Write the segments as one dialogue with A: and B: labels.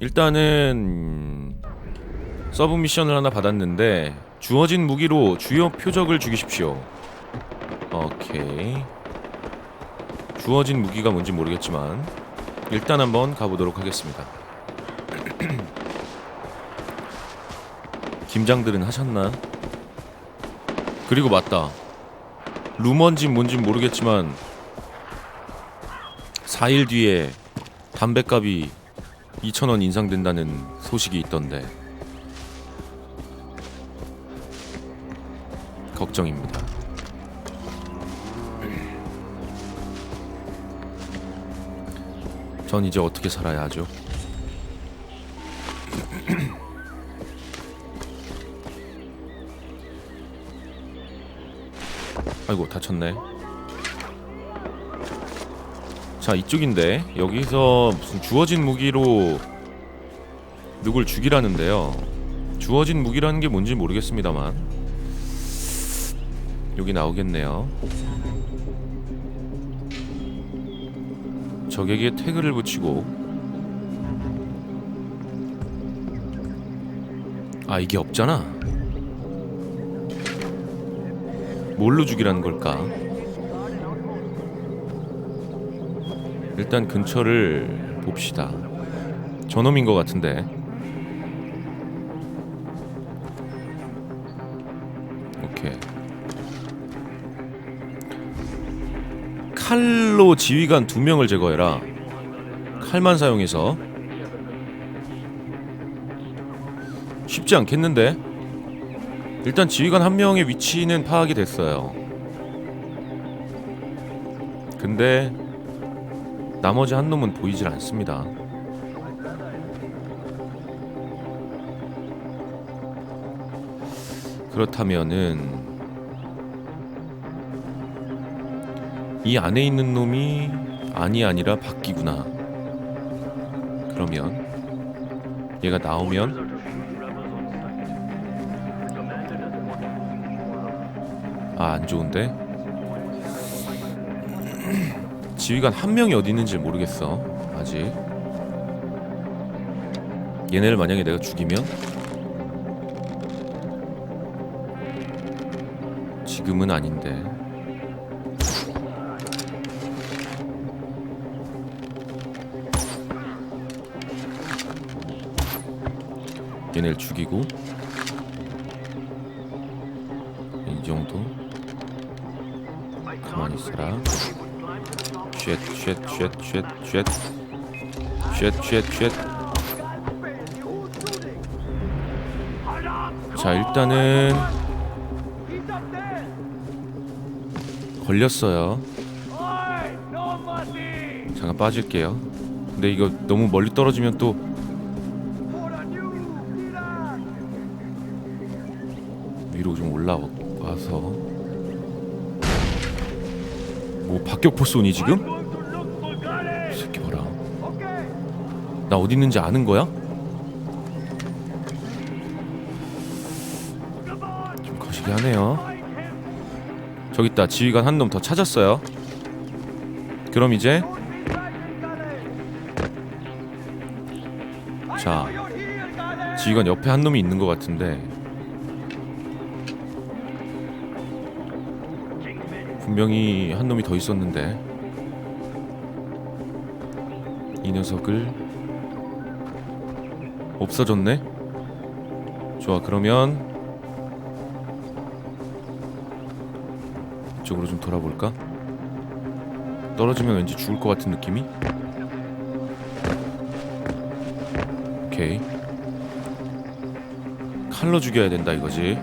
A: 일단은 서브 미션을 하나 받았는데 주어진 무기로 주요 표적을 죽이십시오. 오케이. 주어진 무기가 뭔지 모르겠지만 일단 한번 가보도록 하겠습니다. 김장들은 하셨나? 그리고 맞다. 루먼지 뭔지 모르겠지만 4일 뒤에 담배값이 2,000원 인상된다는 소식이 있던데 걱정입니다. 전 이제 어떻게 살아야 하죠? 아이고 다쳤네. 자 이쪽인데 여기서 무슨 주어진 무기로 누굴 죽이라는데요. 주어진 무기라는 게 뭔지 모르겠습니다만 여기 나오겠네요. 적에게 태그를 붙이고 아 이게 없잖아. 뭘로 죽이라는 걸까? 일단 근처를 봅시다. 저놈인 것 같은데. 오케이. 칼로 지휘관 두 명을 제거해라. 칼만 사용해서 쉽지 않겠는데? 일단 지휘관 한 명의 위치는 파악이 됐어요. 근데 나머지 한 놈은 보이질 않습니다. 그렇다면은 이 안에 있는 놈이 아니 아니라 바뀌구나. 그러면 얘가 나오면 아 안 좋은데 지휘관 한 명이 어디 있는지 모르겠어 아직. 얘네를 만약에 내가 죽이면? 지금은 아닌데. 얘네를 죽이고? 이 정도? 가만히 있어라 쉣, 쉣, 쉣, 쉣, 쉣. 쉣, 쉣, 쉣. 자, 일단은 걸렸어요. 잠깐 빠질게요. 근데 이거 너무 멀리 떨어지면 또 박격포 쏘니 지금? 이 새끼 봐라. 나 어디 있는지 아는 거야? 좀 거시기 하네요. 저기 있다. 지휘관 한 놈 더 찾았어요. 그럼 이제 자 지휘관 옆에 한 놈이 있는 것 같은데 분명히 한 놈이 더 있었는데 이 녀석을 없어졌네. 좋아 그러면 이쪽으로 좀 돌아볼까? 떨어지면 왠지 죽을 것 같은 느낌이? 오케이 칼로 죽여야 된다 이거지.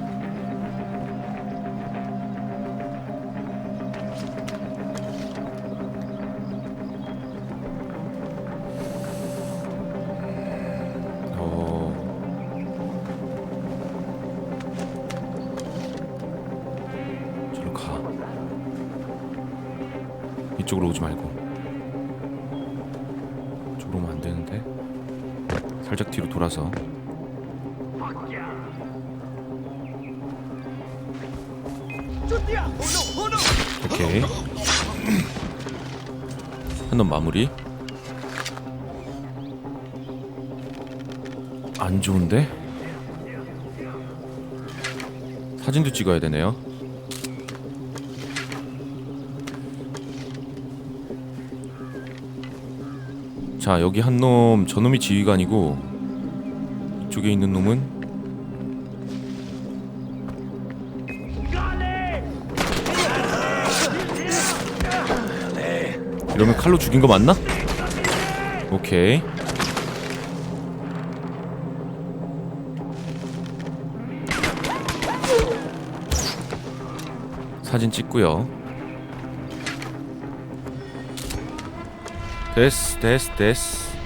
A: 가. 이쪽으로 오지 말고. 이쪽으로 오면 안 되는데. 살짝 뒤로 돌아서. 오케이. 한놈 마무리. 안 좋은데? 사진도 찍어야 되네요. 자, 여기 한 놈, 저놈이 지휘관이고 이쪽에 있는 놈은 이러면 칼로 죽인 거 맞나? 오케이. 사진 찍고요. 됐스, 됐스, 됐스.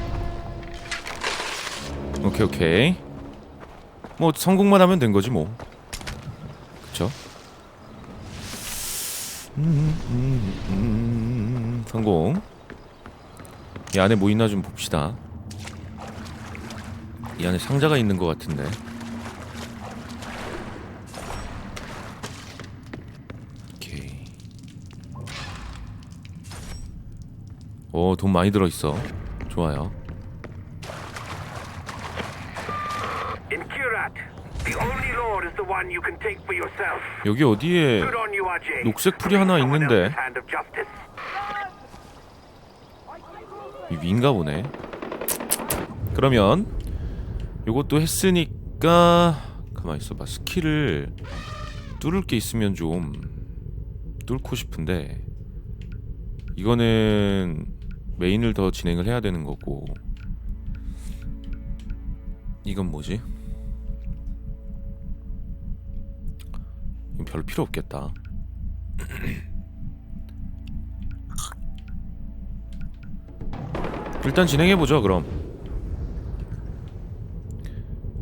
A: 오케이, 오케이. 뭐 성공만 하면 된 거지 뭐. 그쵸? 음, 음, 음, 성공. 이 안에 뭐 있나 좀 봅시다. 이 안에 상자가 있는 것 같은데. 오케이. 오, 돈 많이 들어 있어. 좋아요.
B: In Kirat, the only lord is the one you can take for yourself.
A: 여기 어디에
B: Good on you, RJ.
A: 녹색 풀이 하나 있는데.
B: else's hand of justice.
A: 이 위인가 보네. 그러면 요것도 했으니까 가만 있어봐. 스킬을 뚫을 게 있으면 좀 뚫고 싶은데 이거는 메인을 더 진행을 해야 되는 거고 이건 뭐지? 별로 필요 없겠다. 일단 진행해 보죠. 그럼.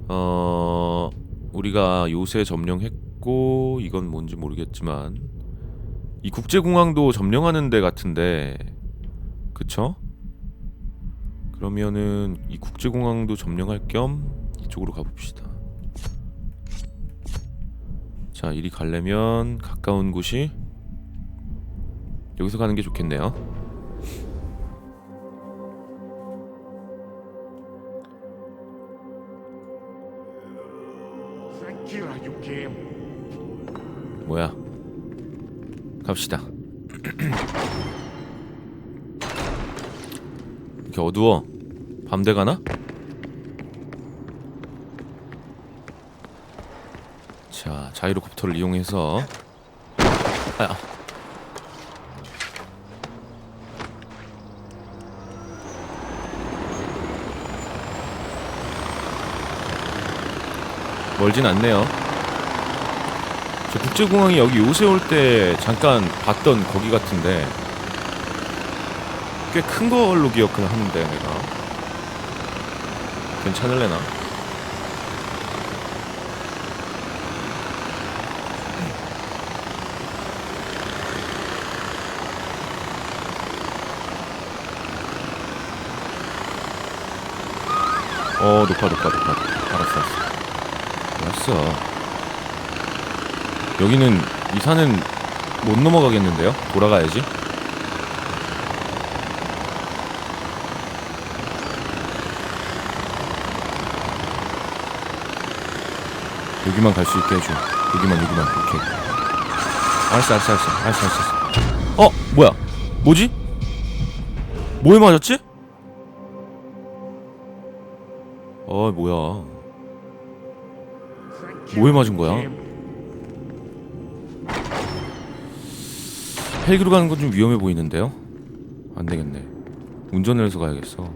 A: 어 우리가 요새 점령했고 이건 뭔지 모르겠지만 이 국제공항도 점령하는 데 같은데 그쵸? 그러면은 이 국제공항도 점령할 겸 이쪽으로 가봅시다. 자 이리 가려면 가까운 곳이 여기서 가는 게 좋겠네요. 뭐야? 갑시다. 이렇게 어두워. 밤돼 가나? 자, 자이로콥터를 이용해서 아, 멀진 않네요. 저 국제공항이 여기 요새 올 때 잠깐 봤던 거기 같은데 꽤 큰 걸로 기억을 하는데 내가 괜찮을래나? 어 높아 높아 높아 알았어 알았어 알았어 여기는 이 산은 못 넘어가겠는데요? 돌아가야지. 여기만 갈 수 있게 해줘. 여기만 여기만. 오케이. 알았어 알았어 알았어 알았어 알았어. 어 뭐야? 뭐지? 뭐에 맞았지? 어 뭐야? 뭐에 맞은 거야? 헬기로 가는 건 좀 위험해 보이는데요? 안 되겠네. 운전을 해서 가야겠어.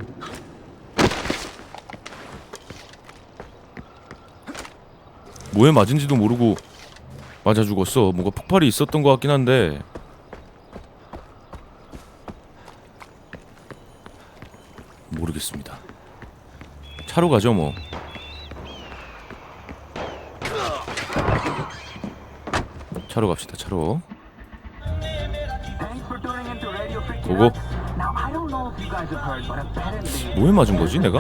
A: 뭐에 맞은지도 모르고 맞아 죽었어. 뭔가 폭발이 있었던 것 같긴 한데. 모르겠습니다. 차로 가죠 뭐. 차로 갑시다. 차로. 보고 뭐에 맞은 거지 내가?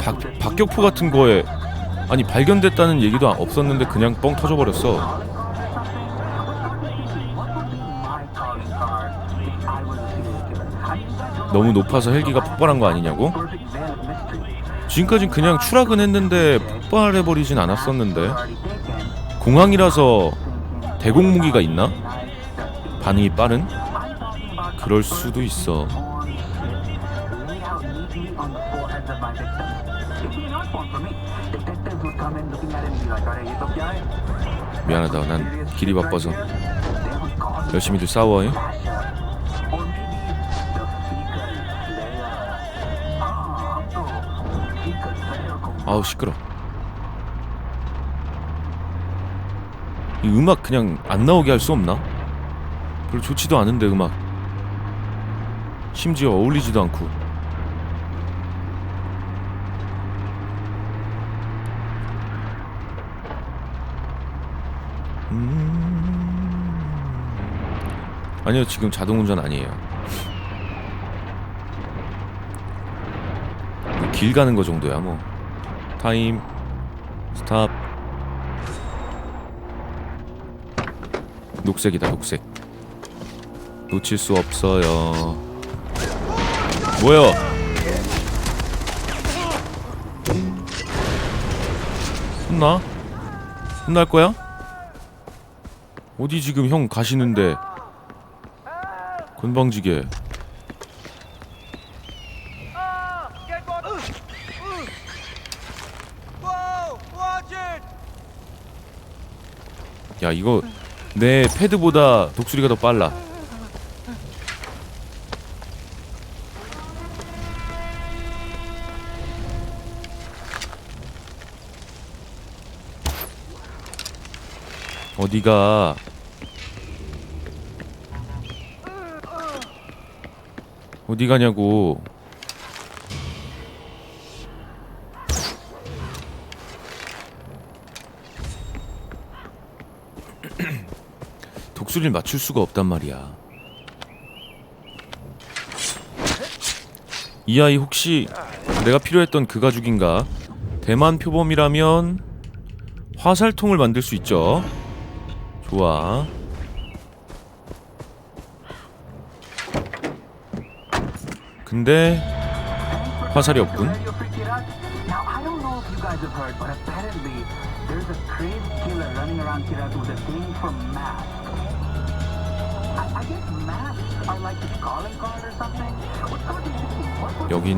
A: 박, 박격포 같은 거에 아니 발견됐다는 얘기도 없었는데 그냥 뻥 터져버렸어 너무 높아서 헬기가 폭발한 거 아니냐고? 지금까진 그냥 추락은 했는데 폭발해버리진 않았었는데 공항이라서 대공 무기가 있나? 반응이 빠른? 그럴 수도 있어. 미안하다. 난 길이 바빠서 열심히들 싸워. 잉? 아우 시끄러. 이 음악 그냥 안 나오게 할 수 없나? 별로 좋지도 않은데 음악. 심지어 어울리지도 않고. 음... 아니요 지금 자동 운전 아니에요. 길 가는 거 정도야 뭐. 타임 스탑. 녹색이다 녹색. 놓칠 수 없어요. 뭐야? 혼나? 혼날 거야? 어디 지금 형 가시는데 건방지게. 야 이거 내 패드보다 독수리가 더 빨라. 어디가 어디 가냐고. 독수리를 맞출 수가 없단 말이야. 이 아이 혹시 내가 필요했던 그 가죽인가? 대만 표범이라면 화살통을 만들 수 있죠. 좋아.
C: His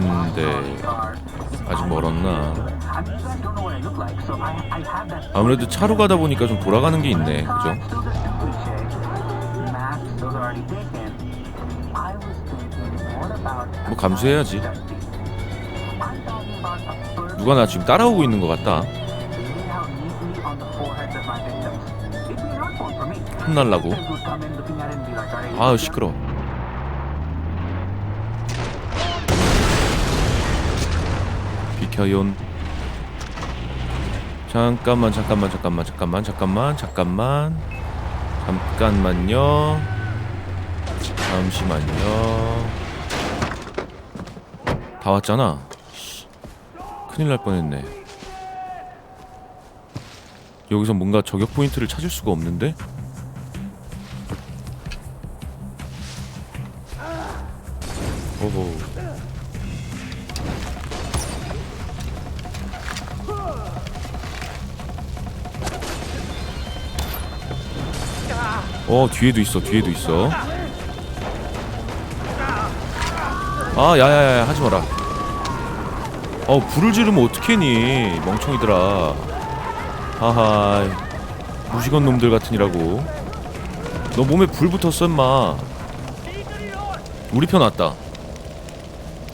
A: 있는데
C: calling card?
A: 아직 멀었나? 아무래도 차로 가다 보니까 좀 돌아가는 게 있네. 그죠? 뭐 감수해야지. 누가 나 지금 따라오고 있는 것 같다. 혼날라고.
C: Victims would come in looking at it and be like, "Alright,
A: 아유 시끄러. 비켜요. 잠깐만 잠깐만 잠깐만 잠깐만 잠깐만 잠깐만 잠깐만요. 잠시만요. 다 왔잖아. 씨, 큰일 날 뻔했네. 여기서 뭔가 저격 포인트를 찾을 수가 없는데? 오호. 어 뒤에도 있어 뒤에도 있어 아 야야야 하지 마라 어 불을 지르면 어떡해니 멍청이들아. 하하 무시건 놈들 같으니라고. 너 몸에 불 붙었어 임마. 우리 편 왔다.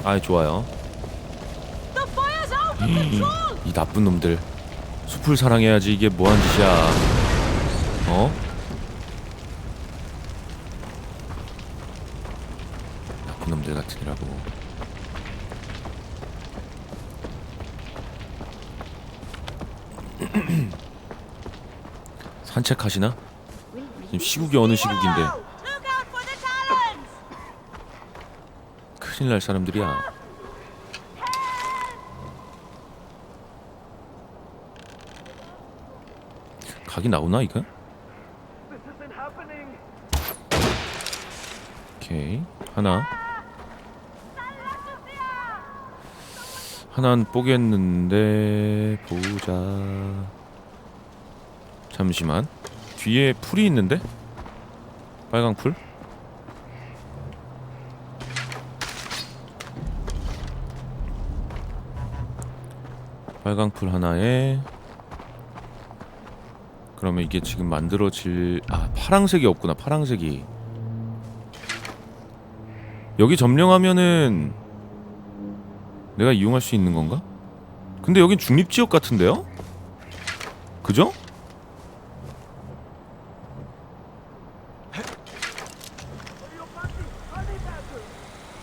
A: 아이 좋아요! 이 나쁜 놈들. 숲을 사랑해야지 이게 뭐한 짓이야. 어? 나쁜 놈들 같으니라고 산책하시나? 지금 시국이 어느 시국인데! 큰일 날 사람들이야 각이 나오나 이거? 오케이 하나 하나는 뽀겠는데 보자. 잠시만. 뒤에 풀이 있는데? 빨강 풀? 빨강 풀 하나에 그러면 이게 지금 만들어질 아 파랑색이 없구나 파랑색이 여기 점령하면은 내가 이용할 수 있는 건가? 근데 여긴 중립지역 같은데요? 그죠?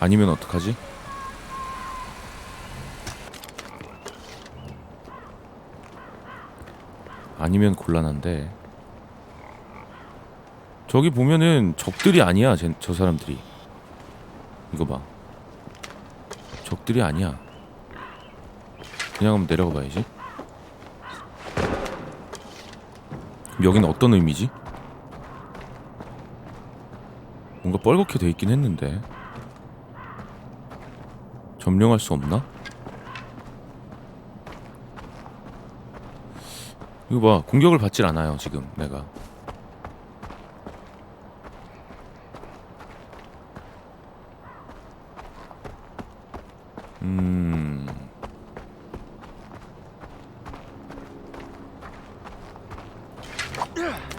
A: 아니면 어떡하지? 아니면 곤란한데. 저기 보면은 적들이 아니야 쟤- 저 사람들이. 이거 봐. 적들이 아니야. 그냥 한번 내려가 봐야지. 여기는 어떤 의미지? 뭔가 뻘겋게 돼 있긴 했는데 점령할 수 없나? 이거 봐 공격을 받질 않아요 지금 내가. 음.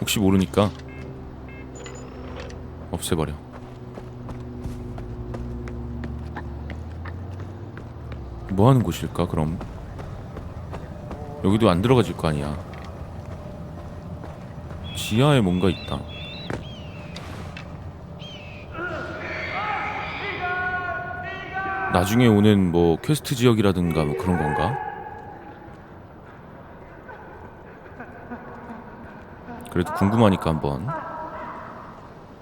A: 혹시 모르니까 없애버려 뭐 하는 곳일까 그럼 여기도 안 들어가질 거 아니야 지하에 뭔가 있다. 나중에 오는 뭐 퀘스트 지역이라든가 뭐 그런 건가? 그래도 궁금하니까 한번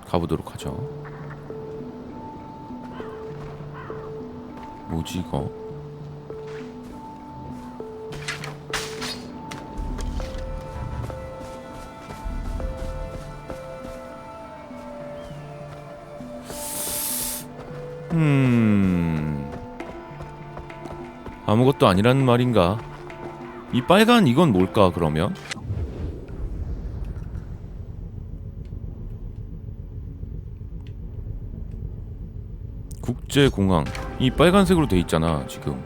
A: 가보도록 하죠. 뭐지 이거? 음. 아무것도 아니라는 말인가? 이 빨간 이건 뭘까 그러면? 국제공항 이 빨간색으로 돼 있잖아 지금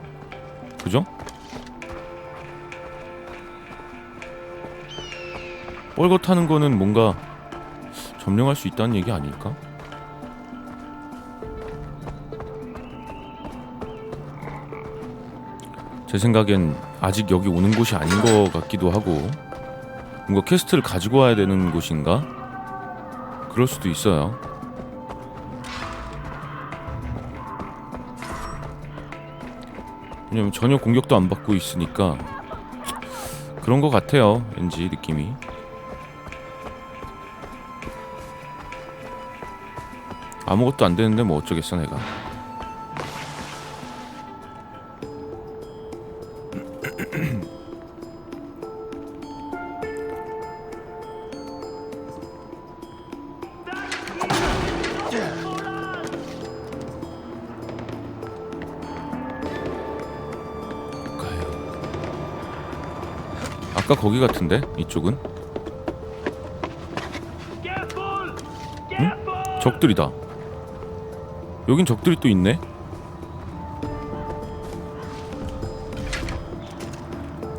A: 그죠? 뻘겋다는 거는 뭔가 점령할 수 있다는 얘기 아닐까? 제 생각엔 아직 여기 오는 곳이 아닌 것 같기도 하고 뭔가 퀘스트를 가지고 와야 되는 곳인가? 그럴 수도 있어요. 왜냐면 전혀 공격도 안 받고 있으니까 그런 것 같아요. 왠지 느낌이. 아무것도 안 되는데 뭐 어쩌겠어 내가. 아까 거기 같은데 이쪽은? 응? 적들이다. 여긴 적들이 또 있네.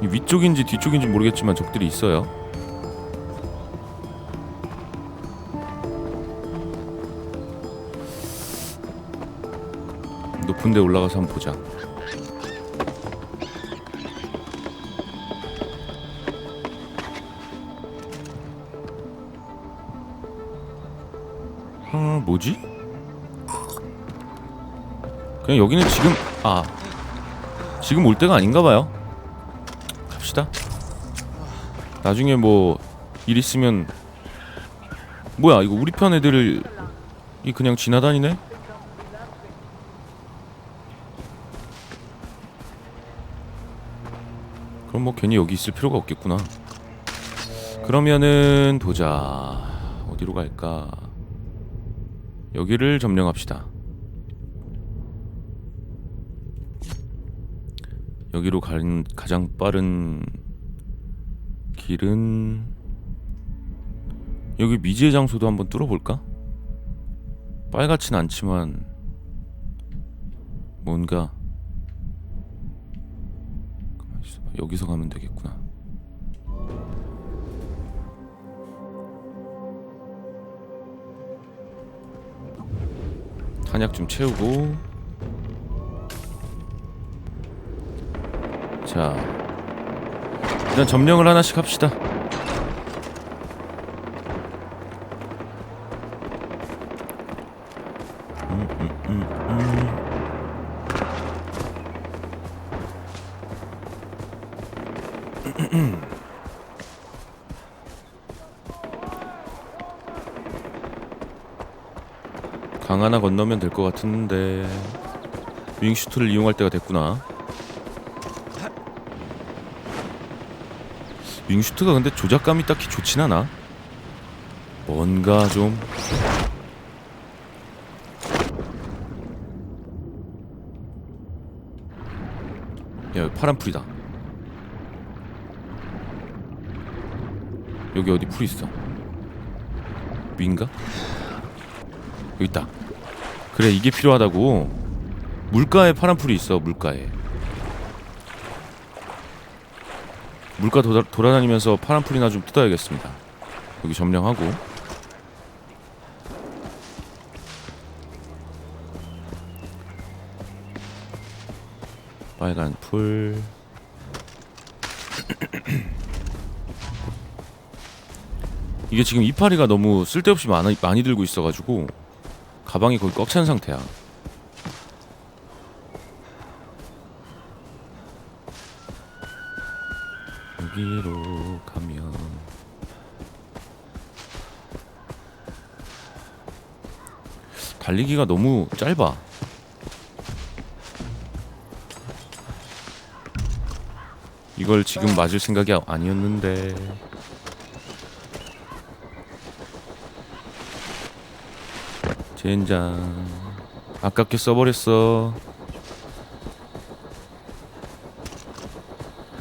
A: 이 위쪽인지 뒤쪽인지 모르겠지만 적들이 있어요. 높은 데 올라가서 한번 보자. 뭐지? 그냥 여기는 지금 아 지금 올 때가 아닌가 봐요. 갑시다. 나중에 뭐 일 있으면 뭐야 이거 우리 편 애들을 이 그냥 지나다니네? 그럼 뭐 괜히 여기 있을 필요가 없겠구나. 그러면은 보자 어디로 갈까? 여기를 점령합시다. 여기로 가는 가장 빠른 길은 여기 미지의 장소도 한번 뚫어볼까? 빨갛진 않지만 뭔가. 여기서 가면 되겠구나. 탄약 좀 채우고. 자 일단 점령을 하나씩 합시다 하나 건너면 될 것 같은데 윙슈트를 이용할 때가 됐구나 윙슈트가 근데 조작감이 딱히 좋진 않아 뭔가 좀 야, 파란 풀이다. 여기 어디 풀 있어? 위인가? 여기 있다. 그래, 이게 필요하다고. 물가에 파란 풀이 있어, 물가에. 물가 돌아, 돌아다니면서 파란 풀이나 좀 뜯어야겠습니다. 여기 점령하고. 빨간 풀. 이게 지금 이파리가 너무 쓸데없이 많이, 많이 들고 있어가지고 가방이 거의 꽉 찬 상태야. 여기로 가면 달리기가 너무 짧아. 이걸 지금 맞을 생각이 아- 아니었는데. 젠장. 아깝게 써버렸어.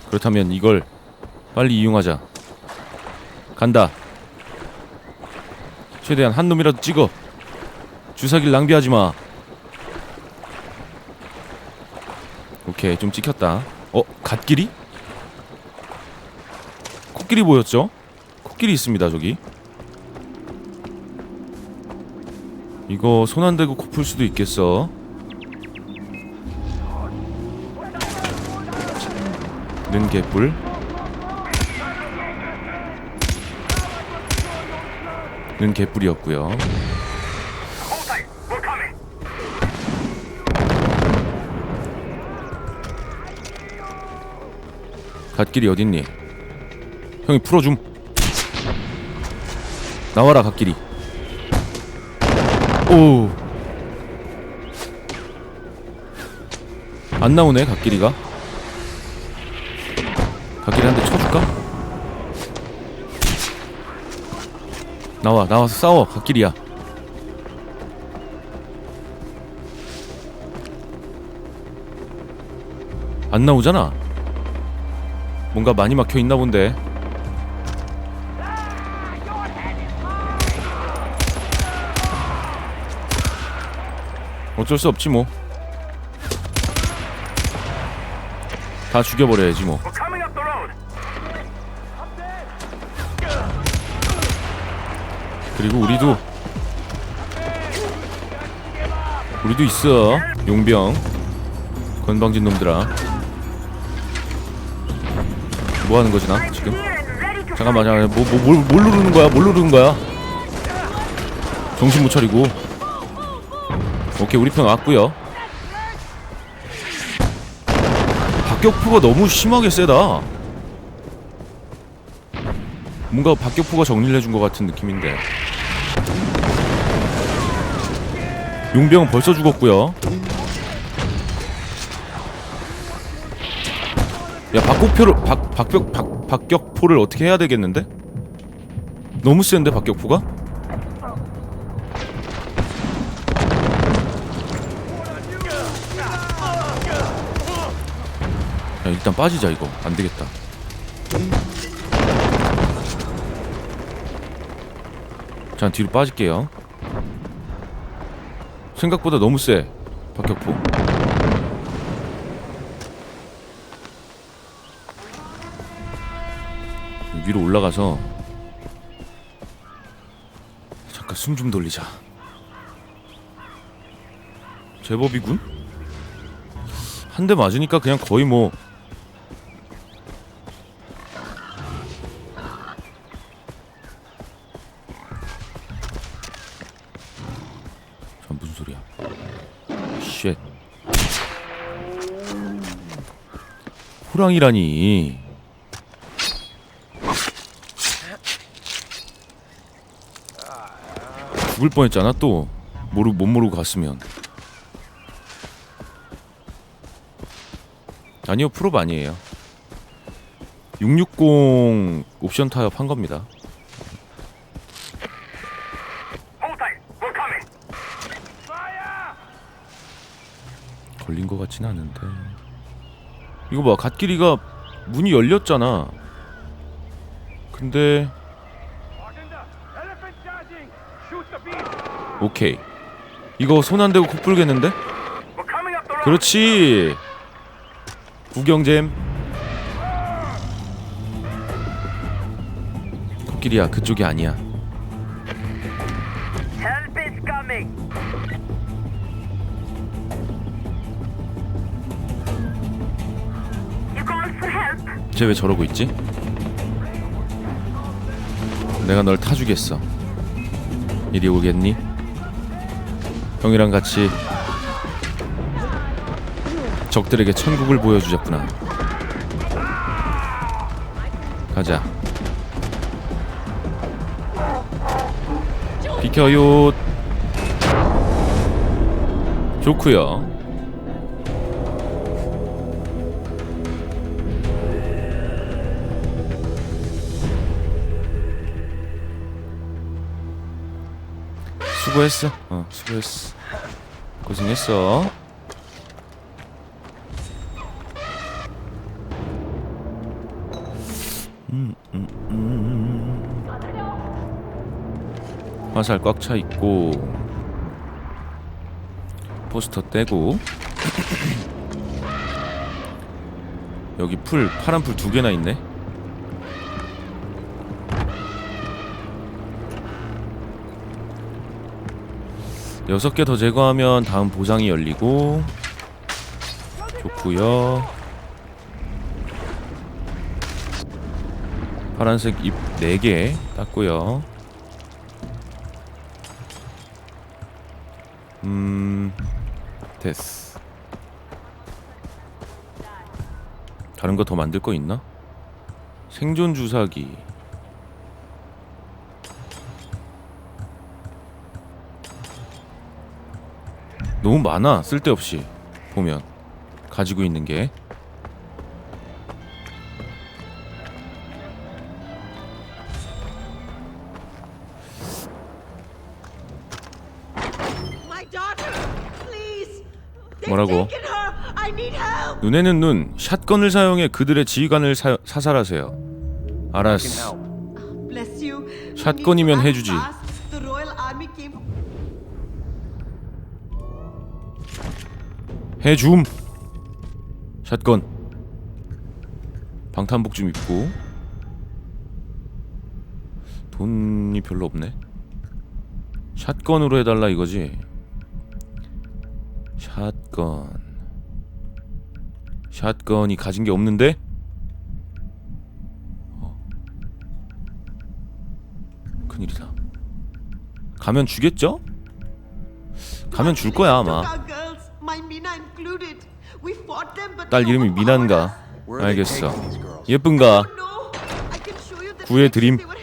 A: 그렇다면 이걸 빨리 이용하자. 간다. 최대한 한 놈이라도 찍어. 주사기를 낭비하지 마. 오케이, 좀 찍혔다. 어, 갓길이? 코끼리 보였죠? 코끼리 있습니다, 저기. 이거 손 안 대고 코풀 수도 있겠어. 는 개뿔. 는 개뿔이었고요. 갓길이 어딨니? 형이 풀어줌. 나와라 갓길이. 오. 안 나오네 갓길이가. 갓길이 한 대 쳐줄까? 나와 나와서 싸워 갓길이야. 안 나오잖아. 뭔가 많이 막혀 있나 본데. 어쩔 수 없지 뭐. 다 죽여버려야지 뭐. 그리고 우리도 우리도 있어 용병. 건방진 놈들아. 뭐 하는 거지 나 지금? 잠깐만 잠깐만. 뭐, 뭐, 뭘, 뭘 누르는 거야? 뭘 누르는 거야? 정신 못 차리고 오케이 우리 편 왔고요 박격포가 너무 심하게 세다 뭔가 박격포가 정리를 해준 것 같은 느낌인데 용병은 벌써 죽었고요 야 박격포를 박 박격 박 박격포를 어떻게 해야 되겠는데? 너무 센데 박격포가? 일단 빠지자 이거 안 되겠다. 자 뒤로 빠질게요. 생각보다 너무 세 박격포. 위로 올라가서 잠깐 숨 좀 돌리자. 제법이군. 한 대 맞으니까 그냥 거의 뭐 호랑이라니. 죽을 뻔했잖아 또. 모르 못 모르고 갔으면. 아니요 프로 아니에요. 660 옵션 타협 한 겁니다. 걸린 것 같진 않은데. 이거 봐, 갓길이가 문이 열렸잖아. 근데. 오케이. 이거 손 안 대고 코 불겠는데?
B: We're coming up the road.
A: 그렇지. 구경잼. 코끼리야, 그쪽이 아니야. 쟤 왜 저러고 있지? 내가 널 타주겠어. 이리 오겠니? 형이랑 같이 적들에게 천국을 보여주자꾸나. 가자. 비켜요. 좋구요. 수고했어. 어, 수고했어. 고생했어. 음, 음, 음. 화살 꽉 차 있고 포스터 떼고 여기 풀 파란 풀 두 개나 있네. 여섯 개 더 제거하면 다음 보상이 열리고 좋고요. 파란색 잎 4개 땄고요. 음 됐어. 다른 거 더 만들 거 있나? 생존 주사기. 너무 많아 쓸데없이 보면 가지고 있는 게 뭐라고? 눈에는 눈 샷건을 사용해 그들의 지휘관을 사, 사살하세요 알았어 샷건이면 해주지. 해줌. 샷건. 방탄복 좀 입고. 돈이 별로 없네. 샷건으로 해달라 이거지? 샷건. 샷건이 가진 게 없는데? 어. 큰일이다. 가면 주겠죠? 가면 줄 거야 아마 딸 이름이 미난가. 알겠어 예쁜가
D: No, I can show you the
A: 구해
D: pictures
A: 드림.
D: they were